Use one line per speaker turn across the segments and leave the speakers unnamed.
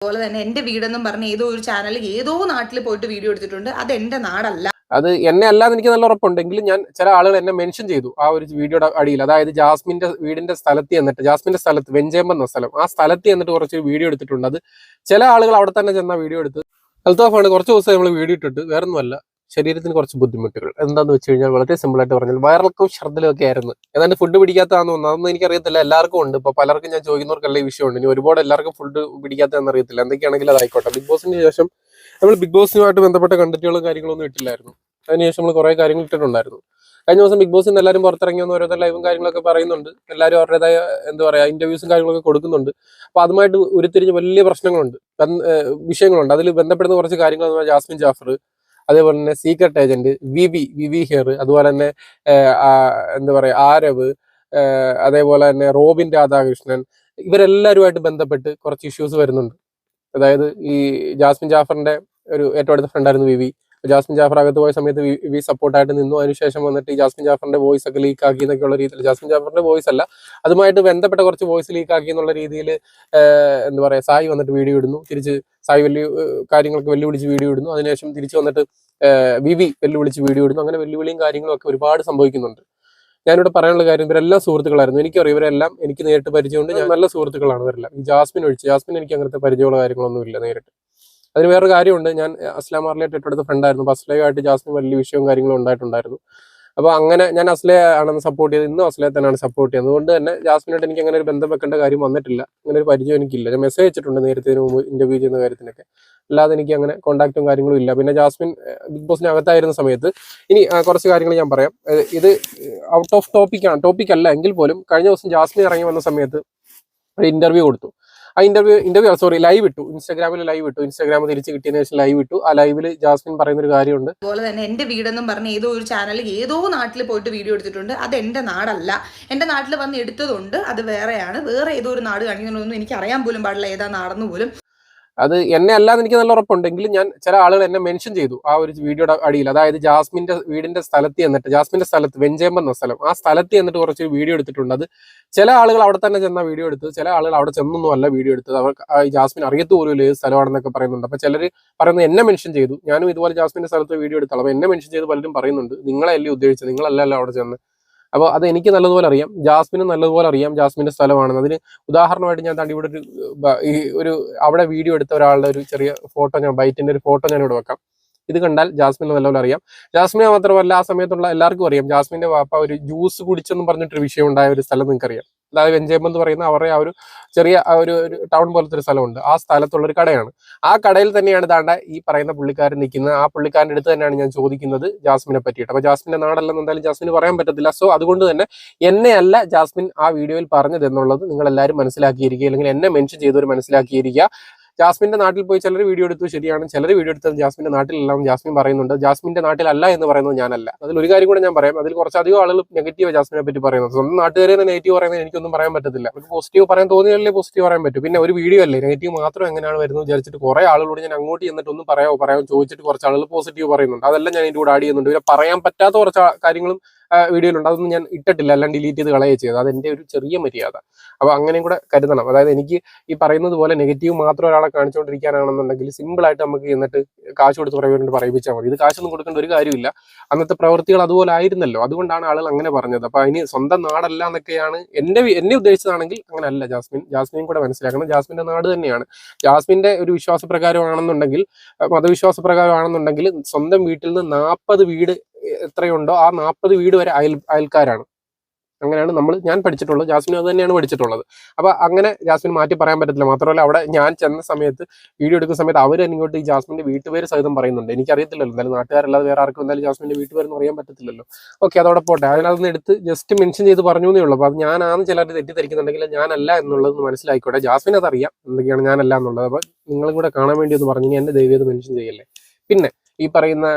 അതുപോലെ തന്നെ എന്റെ വീടെന്നും പറഞ്ഞ് ഏതോ ഒരു ചാനലിൽ ഏതോ നാട്ടിൽ പോയിട്ട് വീഡിയോ എടുത്തിട്ടുണ്ട്. അത് എന്റെ നാടല്ല.
അത് എന്നെ അല്ലാതെ എനിക്ക് നല്ല ഉറപ്പുണ്ടെങ്കിലും ഞാൻ ചില ആളുകൾ എന്നെ മെൻഷൻ ചെയ്തു. ആ ഒരു വീഡിയോയുടെ അടിയിൽ. അതായത് ജാസ്മിന്റെ വീടിന്റെ സ്ഥലത്ത് എന്നിട്ട് ജാസ്മിന്റെ സ്ഥലത്ത് വെഞ്ചേമ്പ് എന്ന സ്ഥലം. ആ സ്ഥലത്ത് എന്നിട്ട് കുറച്ച് വീഡിയോ എടുത്തിട്ടുണ്ട്. അത് ചില ആളുകൾ അവിടെ തന്നെ ചെന്ന വീഡിയോ എടുത്ത്. അൽത്താഫാണ് കുറച്ച് ദിവസം നമ്മൾ വീഡിയോ ഇട്ടിട്ട്. വേറൊന്നുമല്ല. ശരീരത്തിന് കുറച്ച് ബുദ്ധിമുട്ടുകൾ. എന്താന്ന് വെച്ച് കഴിഞ്ഞാൽ വളരെ സിമ്പിൾ ആയിട്ട് പറഞ്ഞാൽ വയറിളക്കും ഛർദ്ദിലും ഒക്കെ ആയിരുന്നു. ഏതാണ്ട് ഫുഡ് പിടിക്കാത്തതാണെന്ന് അതൊന്നും എനിക്കറിയത്തില്ല എല്ലാവർക്കും ഉണ്ട്. ഇപ്പൊ പലർക്കും ഞാൻ ചോദിക്കുന്നവർക്കല്ല ഈ വിഷയമുണ്ട്. ഇനി ഒരുപാട് എല്ലാവർക്കും ഫുഡ് പിടിക്കാത്തതെന്ന് അറിയത്തില്ല. എന്തൊക്കെയാണെങ്കിലും അതായിക്കോട്ടെ ബിഗ് ബോസിന് ശേഷം നമ്മൾ ബിഗ് ബോസുമായിട്ട് ബന്ധപ്പെട്ട കണ്ടന്റുകളും കാര്യങ്ങളൊന്നും ഇട്ടില്ലായിരുന്നു. അതിനുശേഷം നമ്മൾ കുറെ കാര്യങ്ങൾ ഇട്ടിട്ടുണ്ടായിരുന്നു. കഴിഞ്ഞ ദിവസം ബിഗ് ബോസിൽ നിന്ന് എല്ലാവരും പുറത്തിറങ്ങി വന്ന് ഓരോരുത്തർ ലൈവും കാര്യങ്ങളൊക്കെ പറയുന്നുണ്ട്. എല്ലാവരും അവരുടേതായ എന്താ പറയുക ഇന്റർവ്യൂസും കാര്യങ്ങളൊക്കെ കൊടുക്കുന്നുണ്ട്. അപ്പൊ അതുമായിട്ട് ഉരുത്തിരിഞ്ഞ് വലിയ പ്രശ്നങ്ങളുണ്ട്. വിഷയങ്ങളുണ്ട്. അതിൽ ബന്ധപ്പെടുന്ന കുറച്ച് കാര്യങ്ങൾ പറഞ്ഞാൽ ജാസ്മിൻ ജാഫർ അതേപോലെ തന്നെ സീക്രട്ട് ഏജന്റ് വിവി വിവി ഹിയർ അതുപോലെ തന്നെ എന്താ പറയാ ആരവ് അതേപോലെ തന്നെ റോബിൻ രാധാകൃഷ്ണൻ ഇവരെല്ലാവരുമായിട്ട് ബന്ധപ്പെട്ട് കുറച്ച് ഇഷ്യൂസ് വരുന്നുണ്ട്. അതായത് ഈ ജാസ്മിൻ ജാഫറിന്റെ ഒരു ഏറ്റവും അടുത്ത ഫ്രണ്ടായിരുന്നു വി വി ജാസ്മിൻ ജാഫർ അകത്ത് പോയ സമയത്ത് വി സപ്പോർട്ടായിട്ട് നിന്നു. അതിനുശേഷം വന്നിട്ട് ഈ ജാസ്മിൻ ജാഫറിന്റെ വോയിസ് ഒക്കെ ലീക്ക് ആക്കി എന്നൊക്കെയുള്ള രീതിയിൽ ജാസ്മിൻ ജാഫറിന്റെ വോയിസ് അല്ല. അതുമായിട്ട് ബന്ധപ്പെട്ട കുറച്ച് വോയിസ് ലീക്ക് ആക്കി എന്നുള്ള രീതിയിൽ എന്താ പറയാ സായി വന്നിട്ട് വീഡിയോ ഇടുന്നു. തിരിച്ച് സായി വെല്ലു കാര്യങ്ങളൊക്കെ വെല്ലുവിളിച്ച് വീഡിയോ ഇടുന്നു. അതിനുശേഷം തിരിച്ച് വന്നിട്ട് വി വി വെല്ലുവിളിച്ച് വീഡിയോ ഇടുന്നു. അങ്ങനെ വെല്ലുവിളിയും കാര്യങ്ങളും ഒക്കെ ഒരുപാട് സംഭവിക്കുന്നുണ്ട്. ഞാനിവിടെ പറയാനുള്ള കാര്യം ഇവരെല്ലാം സുഹൃത്തുക്കളായിരുന്നു. എനിക്കറിയാം ഇവരെല്ലാം എനിക്ക് നേരിട്ട് പരിചയമുണ്ട്. ഞാൻ നല്ല സുഹൃത്തുക്കളാണ് ഇവരെല്ലാം. ഈ ജാസ്മിൻ ഒഴിച്ച് ജാസ്മിൻ എനിക്ക് അങ്ങനത്തെ പരിചയമുള്ള കാര്യങ്ങളൊന്നും ഇല്ല നേരിട്ട്. അതിന് വേറൊരു കാര്യമുണ്ട്. ഞാൻ അസ്ലാം മാർലിയായിട്ട് ഏറ്റെടുത്ത ഫ്രണ്ടായിരുന്നു അപ്പോൾ അസ്ലയുമായിട്ട് ജാസ്മിൻ വലിയ വിഷയവും കാര്യങ്ങളും ഉണ്ടായിട്ടുണ്ടായിരുന്നു. അപ്പോൾ അങ്ങനെ ഞാൻ അസ്ലേ ആണെന്ന് സപ്പോർട്ട് ചെയ്ത് ഇന്നും അസ്ലേ തന്നെയാണ് സപ്പോർട്ട് ചെയ്യുന്നത്. അതുകൊണ്ട് തന്നെ ജാസ്മിനായിട്ട് എനിക്ക് അങ്ങനെ ഒരു ബന്ധം വെക്കേണ്ട കാര്യം വന്നിട്ടില്ല. അങ്ങനെ ഒരു പരിചയം എനിക്കില്ല. ഞാൻ മെസ്സേജ് അയച്ചിട്ടുണ്ട് നേരത്തെ മുമ്പ് ഇന്റർവ്യൂ ചെയ്യുന്ന കാര്യത്തിനൊക്കെ. അല്ലാതെ എനിക്ക് അങ്ങനെ കോൺടാക്റ്റും കാര്യങ്ങളും ഇല്ല. പിന്നെ ജാസ്മിൻ ബിഗ് ബോസിന് അകത്തായിരുന്ന സമയത്ത് ഇനി കുറച്ച് കാര്യങ്ങൾ ഞാൻ പറയാം. ഇത് ഔട്ട് ഓഫ് ടോപ്പിക്കാണ് ടോപ്പിക് അല്ല. എങ്കിൽ പോലും കഴിഞ്ഞ ദിവസം ജാസ്മിൻ ഇറങ്ങി വന്ന സമയത്ത് ഒരു ഇന്റർവ്യൂ കൊടുത്തു. ആ ഇന്റർവ്യൂ ഇന്റർവ്യൂ സോറി ലൈവ് ഇട്ടു. ഇൻസ്റ്റാഗ്രാമിൽ ലൈവ് ഇട്ടു. ഇൻസ്റ്റാഗ്രാമിൽ തിരിച്ച് കിട്ടിയതിന് ശേഷം ലൈവ് ഇട്ടു. ആ ലൈവിൽ ജാസ്മിൻ പറയുന്ന ഒരു കാര്യമുണ്ട്.
അതുപോലെ തന്നെ എന്റെ വീടെന്നും പറഞ്ഞ ഏതോ ഒരു ചാനലിൽ ഏതോ നാട്ടിൽ പോയിട്ട് വീഡിയോ എടുത്തിട്ടുണ്ട്. അത് എന്റെ നാടല്ല. എന്റെ നാട്ടിൽ വന്ന് എടുത്തതുണ്ട്. അത് വേറെയാണ്. വേറെ ഏതോ ഒരു നാട് കാണിക്കുന്നതൊന്നും എനിക്ക് അറിയാൻ പോലും പാടില്ല. ഏതാ നാടെന്ന് പോലും.
അത് എന്നെ അല്ലാതെ എനിക്ക് നല്ല ഉറപ്പുണ്ടെങ്കിലും ഞാൻ ചില ആളുകൾ എന്നെ മെൻഷൻ ചെയ്തു. ആ ഒരു വീഡിയോയുടെ അടിയിൽ. അതായത് ജാസ്മിന്റെ വീടിന്റെ സ്ഥലത്ത് എന്നിട്ട് ജാസ്മിന്റെ സ്ഥലത്ത് വെഞ്ചേമ്പ എന്ന സ്ഥലം. ആ സ്ഥലത്ത് എന്നിട്ട് കുറച്ച് വീഡിയോ എടുത്തിട്ടുണ്ട്. അത് ചില ആളുകൾ അവിടെ തന്നെ ചെന്ന വീഡിയോ എടുത്തു ചില ആളുകൾ അവിടെ ചെന്നൊന്നും അല്ല വീഡിയോ എടുത്തത്. അവർക്ക് ആ ജാസ്മിൻ അറിയത്ത് പോലും ഏത് സ്ഥലമാണെന്നൊക്കെ പറയുന്നുണ്ട്. അപ്പൊ ചിലർ പറയുന്നത് എന്നെ മെൻഷൻ ചെയ്തു. ഞാനും ഇതുപോലെ ജാസ്മിന്റെ സ്ഥലത്ത് വീഡിയോ എടുത്തു അപ്പൊ എന്നെ മെൻഷൻ ചെയ്ത് പലരും പറയുന്നുണ്ട്. നിങ്ങളല്ലേ ഉദ്ദേശിച്ചത്? നിങ്ങളല്ലല്ലോ അവിടെ ചെന്ന് അപ്പോൾ അത് എനിക്ക് നല്ലതുപോലെ അറിയാം. ജാസ്മിന് നല്ലതുപോലെ അറിയാം ജാസ്മിന്റെ സ്ഥലമാണെന്ന്. അതിന് ഉദാഹരണമായിട്ട് ഞാൻ താണ്ടി ഇവിടെ ഒരു ഈ ഒരു അവിടെ വീഡിയോ എടുത്ത ഒരാളുടെ ഒരു ചെറിയ ഫോട്ടോ ഞാൻ ബൈറ്റിന്റെ ഒരു ഫോട്ടോ ഞാൻ ഇവിടെ വെക്കാം. ഇത് കണ്ടാൽ ജാസ്മിന് നല്ലപോലെ അറിയാം. ജാസ്മിനെ മാത്രമല്ല ആ സമയത്തുള്ള എല്ലാവർക്കും അറിയാം. ജാസ്മിന്റെ വാപ്പ ഒരു ജ്യൂസ് കുടിച്ചെന്ന് പറഞ്ഞിട്ടൊരു വിഷയം ഉണ്ടായ ഒരു സ്ഥലം നിങ്ങൾക്ക് അറിയാം അതായത് വെഞ്ചേമ്പ് എന്ന് പറയുന്ന അവരുടെ ആ ഒരു ചെറിയ ഒരു ടൗൺ പോലത്തെ ഒരു സ്ഥലമുണ്ട്. ആ സ്ഥലത്തുള്ള ഒരു കടയാണ്. ആ കടയിൽ തന്നെയാണ് താണ്ട ഈ പറയുന്ന പുള്ളിക്കാരൻ നിൽക്കുന്നത്. ആ പുള്ളിക്കാരന്റെ അടുത്ത് തന്നെയാണ് ഞാൻ ചോദിക്കുന്നത് ജാസ്മിനെ പറ്റിയിട്ട്. അപ്പൊ ജാസ്മിന്റെ നാടല്ലെന്ന് എന്തായാലും ജാസ്മിന് പറയാൻ പറ്റത്തില്ല. സോ അതുകൊണ്ട് തന്നെ എന്നെയല്ല ജാസ്മിൻ ആ വീഡിയോയിൽ പറഞ്ഞത് എന്നുള്ളത് നിങ്ങൾ എല്ലാവരും മനസ്സിലാക്കിയിരിക്കുക. അല്ലെങ്കിൽ എന്നെ മെൻഷൻ ചെയ്തവർ മനസ്സിലാക്കിയിരിക്കുക. ജാസ്മിന്റെ നാട്ടിൽ പോയി ചിലർ വീഡിയോ എടുത്തു ശരിയാണ്. ചിലർ വീഡിയോ എടുത്തത് ജാസ്മിന്റെ നാട്ടിലെല്ലാം ജാസ്മിൻ പറയുന്നുണ്ട്. ജാസ്മിന്റെ നാട്ടിലല്ല എന്ന് പറയുന്നത് ഞാനല്ല. അതിൽ ഒരു കാര്യം കൂടെ ഞാൻ പറയാം. അതിൽ കുറച്ചധികം ആളുകൾ നെഗറ്റീവ് ജാസ്മിനെ പറ്റി പറയുന്നത്. സ്വന്തം നാട്ടുകാരെ നെഗറ്റീവ് പറയുന്നത് എനിക്കൊന്നും പറയാൻ പറ്റത്തില്ല. അവർക്ക് പോസിറ്റീവ് പറയാൻ തോന്നിയാലേ പോസിറ്റീവ് പറയാൻ പറ്റും. പിന്നെ ഒരു വീഡിയോ അല്ലേ? നെഗറ്റീവ് മാത്രം എങ്ങനെയാണ് വരുന്നത് വിചാരിച്ചിട്ട് കുറെ ആളുകളോട് ഞാൻ അങ്ങോട്ട് ചെന്നിട്ട് ഒന്നും പറയാമോ പറയാമോ ചോദിച്ചിട്ട് കുറച്ച് ആളുകൾ പോസിറ്റീവ് പറയുന്നുണ്ട്. അതെല്ലാം ഞാൻ ഇതിന്റെ കൂടെ ആഡ് ചെയ്യുന്നുണ്ട്. പിന്നെ പറയാൻ പറ്റാത്ത കുറച്ച് കാര്യങ്ങളും വീഡിയോയിലുണ്ട്. അതൊന്നും ഞാൻ ഇട്ടിട്ടില്ല. എല്ലാം ഡിലീറ്റ് ചെയ്ത് കളയുക ചെയ്തത്. അതെന്റെ ഒരു ചെറിയ മര്യാദ. അപ്പോൾ അങ്ങനെയും കൂടെ കരുതണം. അതായത് എനിക്ക് ഈ പറയുന്നത് പോലെ നെഗറ്റീവ് മാത്രം ഒരാളെ കാണിച്ചുകൊണ്ടിരിക്കാനാണെന്നുണ്ടെങ്കിൽ സിമ്പിൾ ആയിട്ട് നമുക്ക് എന്നിട്ട് കാശ് കൊടുത്ത് പറയുന്നത് പറയിപ്പിച്ചാൽ മതി. ഇത് കാശൊന്നും കൊടുക്കേണ്ട ഒരു കാര്യമില്ല. അന്നത്തെ പ്രവൃത്തികൾ അതുപോലെ ആയിരുന്നല്ലോ. അതുകൊണ്ടാണ് ആളുകൾ അങ്ങനെ പറഞ്ഞത്. അപ്പോൾ അതിന് സ്വന്തം നാടല്ല എന്നൊക്കെയാണ് എന്റെ എന്നെ ഉദ്ദേശിച്ചതാണെങ്കിൽ അങ്ങനെ അല്ല ജാസ്മിൻ ജാസ്മിനും കൂടെ മനസ്സിലാക്കണം. ജാസ്മിന്റെ നാട് തന്നെയാണ്. ജാസ്മിന്റെ ഒരു വിശ്വാസപ്രകാരമാണെന്നുണ്ടെങ്കിൽ മതവിശ്വാസപ്രകാരമാണെന്നുണ്ടെങ്കിൽ മതവിശ്വാസ പ്രകാരമാണെന്നുണ്ടെങ്കിൽ സ്വന്തം വീട്ടിൽ നിന്ന് നാൽപ്പത് വീട് എത്രയുണ്ടോ ആ നാൽപ്പത് വീട് വരെ അയൽ അയൽക്കാരാണ്. അങ്ങനെയാണ് നമ്മൾ ഞാൻ പഠിച്ചിട്ടുള്ളത് ജാസ്മിൻ അത് തന്നെയാണ് പഠിച്ചിട്ടുള്ളത്. അപ്പൊ അങ്ങനെ ജാസ്മിൻ മാറ്റി പറയാൻ പറ്റത്തില്ല. മാത്രമല്ല അവിടെ ഞാൻ ചെന്ന സമയത്ത് വീഡിയോ എടുക്കുന്ന സമയത്ത് അവർ ഇങ്ങോട്ട് ഈ ജാസ്മിന്റെ വീട്ടുപേര് സഹിതം പറയുന്നുണ്ട്. എനിക്കറിയത്തില്ലല്ലോ എന്തായാലും നാട്ടുകാരല്ലാതെ വേറെ ആർക്കും എന്തായാലും ജാസ്മിന്റെ വീട്ടുപേരെന്ന് അറിയാൻ പറ്റത്തില്ലല്ലോ. ഓക്കെ അതോടെ പോട്ടെ. അതിനകത്ത് എടുത്ത് ജസ്റ്റ് മെൻഷൻ ചെയ്ത് പറഞ്ഞു എന്നേ ഉള്ളൂ. അപ്പൊ അത് ചിലർ തെറ്റിദ്ധരിക്കുന്നുണ്ടെങ്കിൽ ഞാനല്ല എന്നുള്ളത് മനസ്സിലാക്കിക്കോട്ടെ ജാസ്മിൻ അതറിയാം എന്തൊക്കെയാണ് ഞാനല്ല എന്നുള്ളത്. അപ്പൊ നിങ്ങളും കൂടെ കാണാൻ വേണ്ടി ഒന്ന് പറഞ്ഞു ഇനി എന്റെ ദൈവം മെൻഷൻ ചെയ്യല്ലേ. പിന്നെ ഈ പറയുന്ന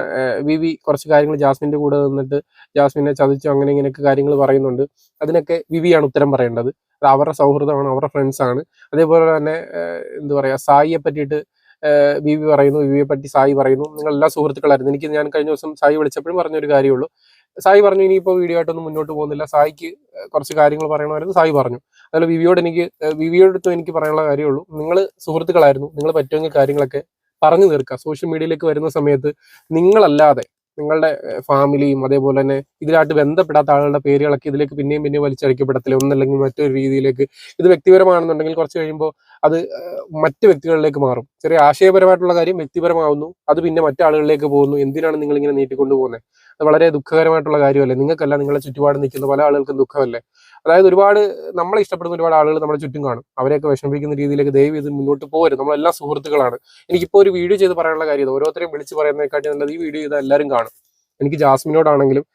വി വി കുറച്ച് കാര്യങ്ങൾ ജാസ്മിന്റെ കൂടെ നിന്നിട്ട് ജാസ്മിനെ ചതിച്ചു അങ്ങനെ ഇങ്ങനെയൊക്കെ കാര്യങ്ങൾ പറയുന്നുണ്ട്. അതിനൊക്കെ വിവിയാണ് ഉത്തരം പറയേണ്ടത്. അത് അവരുടെ സൗഹൃദമാണ് അവരുടെ ഫ്രണ്ട്സാണ്. അതേപോലെ തന്നെ എന്താ പറയുക സായിയെ പറ്റിയിട്ട് വി വി പറയുന്നു വിവിയെ പറ്റി സായി പറയുന്നു. നിങ്ങൾ എല്ലാ സുഹൃത്തുക്കളായിരുന്നു. എനിക്ക് ഞാൻ കഴിഞ്ഞ ദിവസം സായി വിളിച്ചപ്പോഴും പറഞ്ഞൊരു കാര്യമുള്ളൂ. സായി പറഞ്ഞു ഇനിയിപ്പോൾ വീഡിയോ ആയിട്ടൊന്നും മുന്നോട്ട് പോകുന്നില്ല. സായിക്ക് കുറച്ച് കാര്യങ്ങൾ പറയണമായിരുന്നു. സായി പറഞ്ഞു. അതുപോലെ വിവിയോട് എനിക്ക് വിവിയോടടുത്തും എനിക്ക് പറയാനുള്ള കാര്യമുള്ളൂ. നിങ്ങൾ സുഹൃത്തുക്കളായിരുന്നു. നിങ്ങൾ പറ്റുമെങ്കിൽ കാര്യങ്ങളൊക്കെ പറഞ്ഞു തീർക്കുക. സോഷ്യൽ മീഡിയയിലേക്ക് വരുന്ന സമയത്ത് നിങ്ങളല്ലാതെ നിങ്ങളുടെ ഫാമിലിയും അതേപോലെ തന്നെ ഇതിലായിട്ട് ബന്ധപ്പെടാത്ത ആളുകളുടെ പേരുകളൊക്കെ ഇതിലേക്ക് പിന്നെയും പിന്നെയും വലിച്ചഴിക്കപ്പെടത്തില്ല ഒന്നല്ലെങ്കിൽ മറ്റൊരു രീതിയിലേക്ക് ഇത് വ്യക്തിപരമാണെന്നുണ്ടെങ്കിൽ കുറച്ച് കഴിയുമ്പോൾ അത് മറ്റ് വ്യക്തികളിലേക്ക് മാറും. ചെറിയ ആശയപരമായിട്ടുള്ള കാര്യം വ്യക്തിപരമാവുന്നു. അത് പിന്നെ മറ്റാളുകളിലേക്ക് പോകുന്നു. എന്തിനാണ് നിങ്ങൾ ഇങ്ങനെ നീട്ടിക്കൊണ്ടു പോകുന്നത് അത് വളരെ ദുഃഖകരമായിട്ടുള്ള കാര്യമല്ലേ? നിങ്ങൾക്കല്ല നിങ്ങളുടെ ചുറ്റുപാട് നിൽക്കുന്ന പല ആളുകൾക്കും ദുഃഖമല്ലേ? അതായത് ഒരുപാട് നമ്മളെ ഇഷ്ടപ്പെടുന്ന ഒരുപാട് ആളുകൾ നമ്മുടെ ചുറ്റും കാണും. അവരെയൊക്കെ വിഷമിപ്പിക്കുന്ന രീതിയിലേക്ക് ദയവ് ഇത് മുന്നോട്ട് പോകരുത് നമ്മളെല്ലാം സുഹൃത്തുക്കളാണ്. എനിക്കിപ്പോൾ ഒരു വീഡിയോ ചെയ്ത് പറയാനുള്ള കാര്യം ഇത്. ഓരോരുത്തരെയും വിളിച്ച് പറയുന്നതിനെക്കാട്ടി നല്ലത് ഈ വീഡിയോ ചെയ്ത് എല്ലാവരും കാണും. എനിക്ക് ജാസ്മിനോടാണെങ്കിലും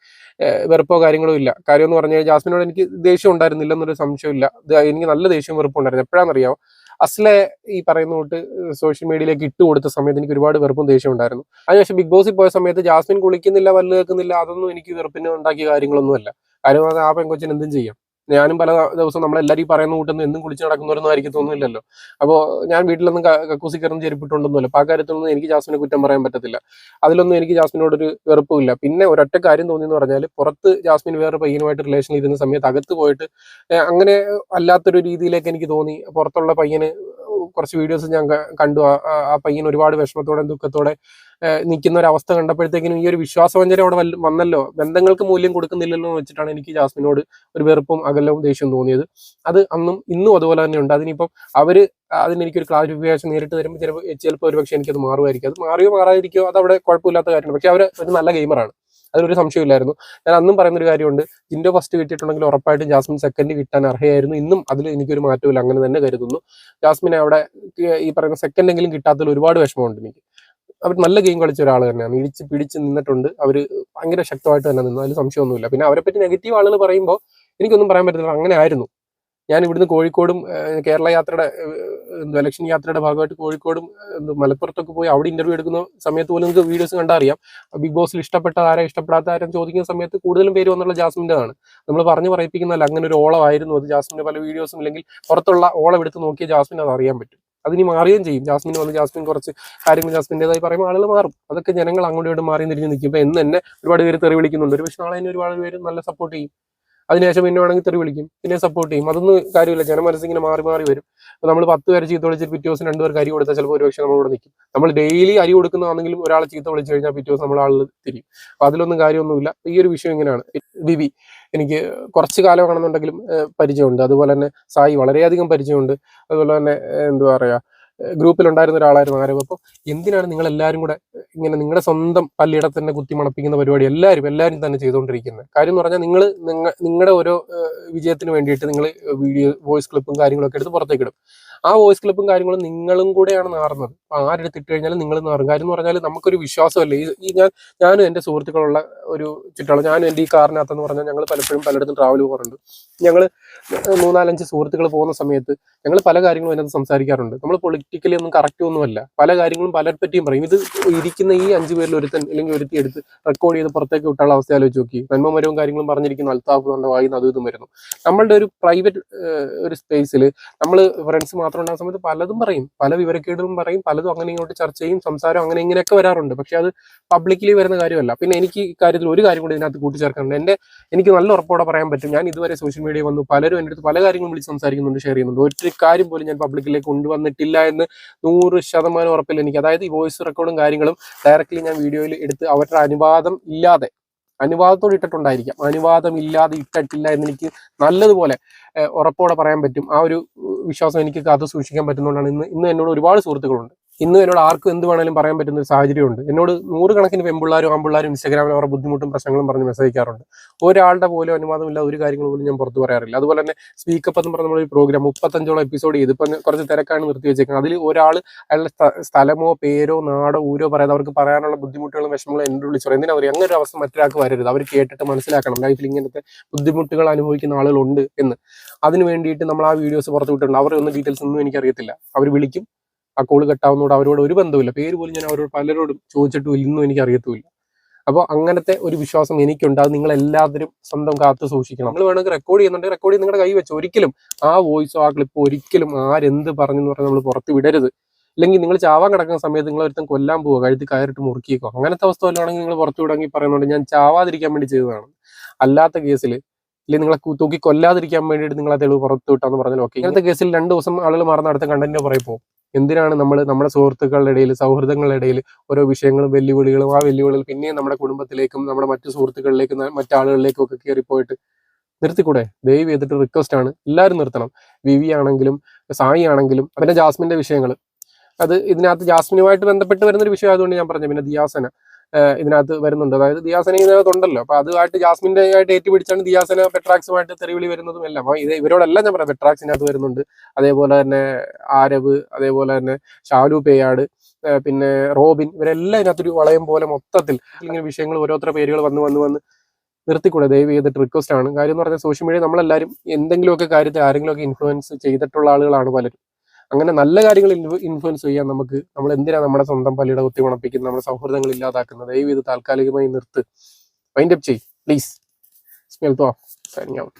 വെറുപ്പോ കാര്യങ്ങളോ ഇല്ല. കാര്യം എന്ന് പറഞ്ഞാൽ ജാസ്മിനോട് എനിക്ക് ദേഷ്യം ഉണ്ടായിരുന്നില്ല എന്നൊരു സംശയമില്ല എനിക്ക് നല്ല ദേഷ്യം വെറുപ്പും ഉണ്ടായിരുന്നു. എപ്പോഴാണെന്നറിയാമോ അസ്ലെ ഈ പറയുന്ന തൊട്ട് സോഷ്യൽ മീഡിയയിലേക്ക് ഇട്ട് കൊടുത്ത സമയത്ത് എനിക്ക് ഒരുപാട് വെറുപ്പും ദേഷ്യം ഉണ്ടായിരുന്നു. അതിനുശേഷം ബിഗ് ബോസിൽ പോയ സമയത്ത് ജാസ്മിൻ കുളിക്കുന്നില്ല പല്ല് കേൾക്കുന്നില്ല അതൊന്നും എനിക്ക് വെറുപ്പിന് ഉണ്ടാക്കിയ കാര്യങ്ങളൊന്നുമല്ല. കാര്യം ആ പെൺകൊച്ചിന് എന്തും ചെയ്യാം. ഞാനും പല ദിവസവും നമ്മളെല്ലാവരും ഈ പറയുന്ന കൂട്ടൊന്നും എന്നും കുളിച്ച് നടക്കുന്നവരൊന്നും ആയിരിക്കും തോന്നുന്നില്ലല്ലോ. അപ്പോൾ ഞാൻ വീട്ടിലൊന്നും കക്കൂസി കയറുന്ന ചെരുപ്പിട്ടുണ്ടെന്നല്ലോ അപ്പോൾ ആ കാര്യത്തിലൊന്നും എനിക്ക് ജാസ്മിനെ കുറ്റം പറയാൻ പറ്റത്തില്ല. അതിലൊന്നും എനിക്ക് ജാസ്മിനോടൊരു വെറുപ്പുമില്ല. പിന്നെ ഒരൊറ്റ കാര്യം തോന്നിയെന്ന് പറഞ്ഞാൽ പുറത്ത് ജാസ്മിൻ വേറെ പയ്യനുമായിട്ട് റിലേഷനിൽ ഇരുന്ന സമയത്ത് അകത്ത് പോയിട്ട് അങ്ങനെ അല്ലാത്തൊരു രീതിയിലേക്ക് എനിക്ക് തോന്നി. പുറത്തുള്ള പയ്യന് കുറച്ച് വീഡിയോസ് ഞാൻ കണ്ടു. ആ- പയ്യൻ ഒരുപാട് വിഷമത്തോടെ ദുഃഖത്തോടെ നിൽക്കുന്ന ഒരു അവസ്ഥ കണ്ടപ്പോഴത്തേക്കിനും ഈ ഒരു വിശ്വാസവഞ്ചന അവിടെ വന്നല്ലോ. ബന്ധങ്ങൾക്ക് മൂല്യം കൊടുക്കുന്നില്ലല്ലോ എന്ന് വെച്ചിട്ടാണ് എനിക്ക് ജാസ്മിനോട് ഒരു വെറുപ്പും അകലവും ദേഷ്യവും തോന്നിയത്. അത് അന്നും ഇന്നും അതുപോലെ തന്നെ ഉണ്ട്. അതിനിപ്പം അവർ അതിന് എനിക്കൊരു ക്ലാരിഫിക്കേഷൻ നേരിട്ട് തരുമ്പോൾ ചിലപ്പോൾ ചിലപ്പോൾ ഒരുപക്ഷെ എനിക്കത് മാറുമായിരിക്കും. അത് മാറിയോ മാറാതിരിക്കോ അത് അവിടെ കുഴപ്പമില്ലാത്ത കാര്യമാണ്. പക്ഷെ അവർ ഒരു നല്ല ഗെയിമറാണ് അതിലൊരു സംശയമില്ലായിരുന്നു. ഞാൻ അന്നും പറയുന്ന ഒരു കാര്യമുണ്ട്. ജിൻഡോ ഫസ്റ്റ് കിട്ടിയിട്ടുണ്ടെങ്കിൽ ഉറപ്പായിട്ടും ജാസ്മിൻ സെക്കൻഡ് കിട്ടാൻ അർഹയായിരുന്നു. ഇന്നും അതിൽ എനിക്കൊരു മാറ്റമില്ല അങ്ങനെ തന്നെ കരുതുന്നു. ജാസ്മിൻ അവിടെ ഈ പറയുന്ന സെക്കൻഡ് എങ്കിലും കിട്ടാത്തതിൽ ഒരുപാട് വിഷമമുണ്ട് എനിക്ക്. അവർ നല്ല ഗെയിം കളിച്ച ഒരാൾ തന്നെയാണ്. ഇടിച്ച് പിടിച്ച് നിന്നിട്ടുണ്ട്. അവർ ഭയങ്കര ശക്തമായിട്ട് തന്നെ നിന്നു. അതിൽ സംശയമൊന്നുമില്ല. പിന്നെ അവരെപ്പറ്റി പറ്റി നെഗറ്റീവ് ആളുകൾ പറയുമ്പോൾ എനിക്കൊന്നും പറയാൻ പറ്റത്തില്ല. അങ്ങനെ ആയിരുന്നു. ഞാൻ ഇവിടുന്ന് കോഴിക്കോടും കേരള യാത്രയുടെ ഇലക്ഷൻ യാത്രയുടെ ഭാഗമായിട്ട് കോഴിക്കോടും മലപ്പുറത്തൊക്കെ പോയി അവിടെ ഇന്റർവ്യൂ എടുക്കുന്ന സമയത്ത് പോലും നിങ്ങൾക്ക് വീഡിയോസ് കണ്ടറിയാം. ബിഗ് ബോസിൽ ഇഷ്ടപ്പെട്ട ആരാ ഇഷ്ടപ്പെടാത്ത ആരും ചോദിക്കുന്ന സമയത്ത് കൂടുതലും പേര് വന്നുള്ള ജാസ്മിന്റെതാണ്. നമ്മൾ പറഞ്ഞു പറയിപ്പിക്കുന്നതല്ല അങ്ങനെ ഒരു ഓളമായിരുന്നു അത്. ജാസ്മിന്റെ പല വീഡിയോസും അല്ലെങ്കിൽ പുറത്തുള്ള ഓളം എടുത്ത് നോക്കിയ ജാസ്മിൻ അത് അറിയാൻ പറ്റും. അതിനി മാറുകയും ചെയ്യും. ജാസ്മിൻ വന്ന് ജാസ്മിൻ കുറച്ച് കാര്യങ്ങൾ ജാസ്മിന്റെതായി പറയുമ്പോൾ ആളുകൾ മാറും. അതൊക്കെ ജനങ്ങൾ അങ്ങോട്ടും ഇങ്ങോട്ടും മാറി തിരിഞ്ഞ് നിൽക്കും. ഇപ്പം എന്ന് തന്നെ ഒരുപാട് പേര് തെറി വിളിക്കുന്നുണ്ട്. ഒരു പക്ഷേ നാളെ തന്നെ ഒരുപാട് പേര് നല്ല സപ്പോർട്ട് ചെയ്യും. അതിനുശേഷം പിന്നെ വേണമെങ്കിൽ തെറി വിളിക്കും. പിന്നെ സപ്പോർട്ട് ചെയ്യും. അതൊന്നും കാര്യമില്ല. ജനമനസ്സിങ്ങനെ മാറി മാറി വരും. അപ്പൊ നമ്മൾ പത്ത് പേരെ ചീത്ത വിളിച്ചിട്ട് പിറ്റേ ദിവസം രണ്ടുപേർക്ക് അരി കൊടുത്താൽ ചിലപ്പോൾ ഒരുപക്ഷെ നമ്മളോട് നിൽക്കും നമ്മൾ ഡെയിലി അരി കൊടുക്കുന്നതാണെങ്കിലും ഒരാളെ ചീത്ത വിളിച്ചു കഴിഞ്ഞാൽ പിറ്റേ ദിവസം നമ്മൾ ആളിൽ തിരിയും. അപ്പൊ അതിലൊന്നും കാര്യമൊന്നുമില്ല. ഈ ഒരു വിഷയം ഇങ്ങനെയാണ്. ബിബി എനിക്ക് കുറച്ച് കാലമാണെന്നുണ്ടെങ്കിലും പരിചയമുണ്ട്. അതുപോലെ തന്നെ സായി വളരെയധികം പരിചയമുണ്ട്. അതുപോലെ തന്നെ എന്താ പറയാ ഗ്രൂപ്പിൽ ഉണ്ടായിരുന്ന ഒരാളായിരുന്നു ആരവ്. അപ്പോൾ എന്തിനാണ് നിങ്ങൾ എല്ലാവരും കൂടെ ഇങ്ങനെ നിങ്ങളുടെ സ്വന്തം പല്ലിട തന്നെ കുത്തി മണപ്പിക്കുന്ന പരിപാടി എല്ലാവരും എല്ലാവരും തന്നെ ചെയ്തുകൊണ്ടിരിക്കുന്നത്? കാര്യം എന്ന് പറഞ്ഞാൽ നിങ്ങൾ നിങ്ങളുടെ ഓരോ വിജയത്തിന് വേണ്ടിയിട്ട് നിങ്ങൾ വീഡിയോ വോയിസ് ക്ലിപ്പും കാര്യങ്ങളൊക്കെ എടുത്ത് പുറത്തേക്ക് ഇടും. ആ വോയിസ് ക്ലിപ്പും കാര്യങ്ങളും നിങ്ങളും കൂടെയാണ് നാറുന്നത്. അപ്പൊ ആരെടുത്തിട്ട് കഴിഞ്ഞാലും നിങ്ങൾ നാറും. കാര്യം എന്ന് പറഞ്ഞാൽ നമുക്കൊരു വിശ്വാസമല്ല? ഈ ഞാൻ ഞാനും എന്റെ സുഹൃത്തുക്കളുള്ള ഒരു ചുറ്റളം ഞാനും എന്റെ ഈ കാറിനകത്തെന്ന് പറഞ്ഞാൽ ഞങ്ങൾ പലപ്പോഴും പലയിടത്തും ട്രാവൽ പോകാറുണ്ട്. ഞങ്ങൾ മൂന്നാലഞ്ച് സുഹൃത്തുക്കൾ പോകുന്ന സമയത്ത് ഞങ്ങൾ പല കാര്യങ്ങളും അതിനകത്ത് സംസാരിക്കാറുണ്ട്. നമ്മൾ പൊളിറ്റിക്കലി ഒന്നും കറക്റ്റ് ഒന്നുമല്ല പല കാര്യങ്ങളും പലരെ പറ്റിയും പറയും. ഇത് ഇരിക്കുന്ന ഈ അഞ്ചു പേരിൽ ഒരുത്തൻ അല്ലെങ്കിൽ ഒരുത്തി എടുത്ത് റെക്കോർഡ് ചെയ്ത് പുറത്തേക്ക് വിട്ടാൽ അവസ്ഥ ആലോചിച്ച് നോക്കി. നന്മമരവും കാര്യങ്ങളും പറഞ്ഞിരിക്കുന്ന. അൽത്താഫ് നല്ല വായി അതും ഇതും വരുന്നു. നമ്മളുടെ ഒരു പ്രൈവറ്റ് ഒരു സ്പേസിൽ നമ്മൾ ഫ്രണ്ട്സ് മാത്രം ഉണ്ടാകുന്ന സമയത്ത് പലതും പറയും. പല വിവരക്കേടുകളും പറയും. പലതും അങ്ങനെ ഇങ്ങോട്ട് ചർച്ച ചെയ്യും. സംസാരം അങ്ങനെ ഇങ്ങനെയൊക്കെ വരാറുണ്ട്. പക്ഷെ അത് പബ്ലിക്കലി വരുന്ന കാര്യമല്ല. പിന്നെ എനിക്ക് ഈ കാര്യത്തിൽ ഒരു കാര്യം കൂടി ഇതിനകത്ത് കൂട്ടിച്ചേർക്കാനുണ്ട്. എന്റെ എനിക്ക് നല്ല ഉറപ്പോടെ പറയാൻ പറ്റും. ഞാൻ ഇതുവരെ സോഷ്യൽ മീഡിയ വന്നു. പലരും എന്റെ അടുത്ത് പല കാര്യങ്ങളും വിളിച്ച് സംസാരിക്കുന്നുണ്ട് ഷെയർ ചെയ്യുന്നുണ്ട്. ഒരു കാര്യം പോലും ഞാൻ പബ്ലിക്കിലേക്ക് കൊണ്ടുവന്നിട്ടില്ല എന്ന് നൂറ് ശതമാനം ഉറപ്പില്ല എനിക്ക്. അതായത് ഈ വോയിസ് റെക്കോർഡും കാര്യങ്ങളും ഡയറക്റ്റ്ലി ഞാൻ വീഡിയോയിൽ എടുത്ത് അവരുടെ അനുവാദം ഇല്ലാതെ അനുവാദത്തോടെ ഇട്ടിട്ടുണ്ടായിരിക്കാം. അനുവാദം ഇല്ലാതെ ഇട്ടിട്ടില്ല എന്ന് എനിക്ക് നല്ലതുപോലെ ഉറപ്പോടെ പറയാൻ പറ്റും. ആ ഒരു വിശ്വാസം എനിക്ക് കാത്തു സൂക്ഷിക്കാൻ പറ്റുന്നതുകൊണ്ടാണ് ഇന്ന് ഇന്ന് എന്നോട് ഒരുപാട് സുഹൃത്തുക്കളുണ്ട്. ഇന്ന് എന്നോട് ആർക്കും എന്ത് വേണേലും പറയാൻ പറ്റുന്ന ഒരു സാഹചര്യമുണ്ട്. എന്നോട് നൂറുകണക്കിന് പെമ്പിള്ളാരും ആമ്പിള്ളാരും ഇൻസ്റ്റാഗ്രാമിൽ അവരുടെ ബുദ്ധിമുട്ടും പ്രശ്നങ്ങളും പറഞ്ഞ് മെസ്സേജ് അയക്കാറുണ്ട്. ഒരാളുടെ പോലും അനുവാദമില്ല ഒരു കാര്യങ്ങൾ പോലും ഞാൻ പുറത്ത് പറയാറില്ല. അതുപോലെ തന്നെ സ്പീക്കപ്പ് എന്ന് പറഞ്ഞ ഒരു പ്രോഗ്രാം മുപ്പത്തഞ്ചോളം എപ്പിസോഡ് ചെയ്ത് ഇപ്പം കുറച്ച് തിരക്കാണ് നിർത്തി വെച്ചേക്കുന്നത്. അതിൽ ഒരാൾ അയാളുടെ സ്ഥലമോ പേരോ നാടോ ഊരോ പറയാതെ അവർക്ക് പറയാനുള്ള ബുദ്ധിമുട്ടുകളും വിഷമങ്ങളും എന്നോട് വിളിച്ചു പറയും. എന്തിനാ പറയുക അങ്ങനെ ഒരു അവസ്ഥ മറ്റൊരാൾക്ക് വരരുത്. അവർ കേട്ടിട്ട് മനസ്സിലാക്കണം. ലൈഫിൽ ഇങ്ങനത്തെ ബുദ്ധിമുട്ടുകൾ അനുഭവിക്കുന്ന ആളുകളുണ്ട് എന്ന്. അതിന് വേണ്ടിയിട്ട് നമ്മൾ ആ വീഡിയോസ് പുറത്തു വിട്ടിട്ടുണ്ട്. അവരുടെ ഒന്നും ഡീറ്റെയിൽസ് ഒന്നും എനിക്കറിയത്തില്ല. അവർ വിളിക്കും. ആ കോൾ കട്ടാവുന്നതോട് അവരോട് ഒരു ബന്ധമില്ല പേര് പോലും ഞാൻ അവരോട് പലരോടും ചോദിച്ചിട്ടും ഇന്നും എനിക്ക് അറിയത്തുമില്ല അപ്പോൾ അങ്ങനത്തെ ഒരു വിശ്വാസം എനിക്കുണ്ട്. അത് നിങ്ങൾ എല്ലാവരും സ്വന്തം കാത്തു സൂക്ഷിക്കണം. നമ്മൾ വേണമെങ്കിൽ റെക്കോർഡ് ചെയ്യുന്നുണ്ട് റെക്കോർഡ് ചെയ്ത് നിങ്ങളുടെ കൈ വെച്ച്. ഒരിക്കലും ആ വോയിസോ ആ ക്ലിപ്പ് ഒരിക്കലും ആരെന്ത് പറഞ്ഞെന്ന് പറഞ്ഞാൽ നമ്മൾ പുറത്ത് വിടരുത്. അല്ലെങ്കിൽ നിങ്ങൾ ചാവാൻ കിടക്കുന്ന സമയത്ത് നിങ്ങൾ ഒരുത്തം കൊല്ലാൻ പോവുക. കഴുത്തി കയറിട്ട് മുറുക്കിയേക്കോ. അങ്ങനത്തെ അവസ്ഥ വല്ലതാണെങ്കിൽ നിങ്ങൾ പുറത്തു വിടാമെങ്കിൽ പറയുന്നുണ്ട് ഞാൻ ചാവാതിരിക്കാൻ വേണ്ടി ചെയ്തതാണ്. അല്ലാത്ത കേസിൽ അല്ലെങ്കിൽ നിങ്ങളെ തൂക്കി കൊല്ലാതിരിക്കാൻ വേണ്ടിയിട്ട് നിങ്ങൾ ആ തെളിവ് പുറത്തു വിട്ടാന്ന് പറഞ്ഞാൽ ഓക്കെ ഇങ്ങനത്തെ കേസിൽ രണ്ട് ദിവസം ആളുകൾ മാറുന്ന അടുത്ത കണ്ടന്റ് പുറകെ പോകും. എന്തിനാണ് നമ്മൾ നമ്മുടെ സുഹൃത്തുക്കളുടെ ഇടയിൽ സൗഹൃദങ്ങളുടെ ഇടയിൽ ഓരോ വിഷയങ്ങളും വെല്ലുവിളികളും ആ വെല്ലുവിളികൾ പിന്നെയും നമ്മുടെ കുടുംബത്തിലേക്കും നമ്മുടെ മറ്റു സുഹൃത്തുക്കളിലേക്കും മറ്റാളുകളിലേക്കും ഒക്കെ കയറിപ്പോയിട്ട് നിർത്തിക്കൂടെ? ദയവ് ചെയ്തിട്ട് റിക്വസ്റ്റ് ആണ്. എല്ലാവരും നിർത്തണം. വിവി ആണെങ്കിലും സായി ആണെങ്കിലും പിന്നെ ജാസ്മിന്റെ വിഷയങ്ങൾ അത് ഇതിനകത്ത് ജാസ്മിനുമായിട്ട് ബന്ധപ്പെട്ട് വരുന്ന ഒരു വിഷയം ആയതുകൊണ്ട് ഞാൻ പറഞ്ഞു പിന്നെ ദിയാസന ഇതിനകത്ത് വരുന്നുണ്ട്. അതായത് ദിയാസന ഇതിനകത്ത് ഉണ്ടല്ലോ. അപ്പൊ അതുമായിട്ട് ജാസ്മിന്റെ ആയിട്ട് ഏറ്റുപിടിച്ചാണ് ദിയാസന പെട്രാക്സുമായിട്ട് തെറിവിളി വരുന്നതും എല്ലാം. അപ്പൊ ഇത് ഇവരോടെല്ലാം ഞാൻ പറയാം. പെട്രാക്സിനകത്ത് വരുന്നുണ്ട്. അതേപോലെ തന്നെ ആരവ് അതേപോലെ തന്നെ ഷാലു പേയാട് പിന്നെ റോബിൻ ഇവരെല്ലാം ഇതിനകത്തൊരു വളയം പോലെ മൊത്തത്തിൽ ഇങ്ങനെ വിഷയങ്ങൾ ഓരോരുത്തരുടെ പേരുകൾ വന്ന് വന്ന് വന്ന് നിർത്തിക്കൂടെ. ദയവ് ചെയ്തിട്ട് റിക്വസ്റ്റ് ആണ്. കാര്യം എന്ന് പറഞ്ഞാൽ സോഷ്യൽ മീഡിയ നമ്മളെല്ലാവരും എന്തെങ്കിലുമൊക്കെ കാര്യത്തിൽ ആരെങ്കിലുമൊക്കെ ഇൻഫ്ലുവൻസ് ചെയ്തിട്ടുള്ള ആളുകളാണ് പലരും. അങ്ങനെ നല്ല കാര്യങ്ങൾ ഇൻഫ്ലുവൻസ് ചെയ്യാൻ നമുക്ക് നമ്മൾ എന്തിനാണ് നമ്മുടെ സ്വന്തം പള്ളിയുടെ കുത്തി ഉണപ്പിക്കുന്നത് നമ്മുടെ സൗഹൃദങ്ങൾ ഇല്ലാതാക്കുന്നത്? ദയവ് ഇത് താൽക്കാലികമായി നിർത്ത്. വൈൻഡപ്പ് അപ്പ് ചെയ് പ്ലീസ് സ്മെൽ തോ സൈനിങ് ഔട്ട്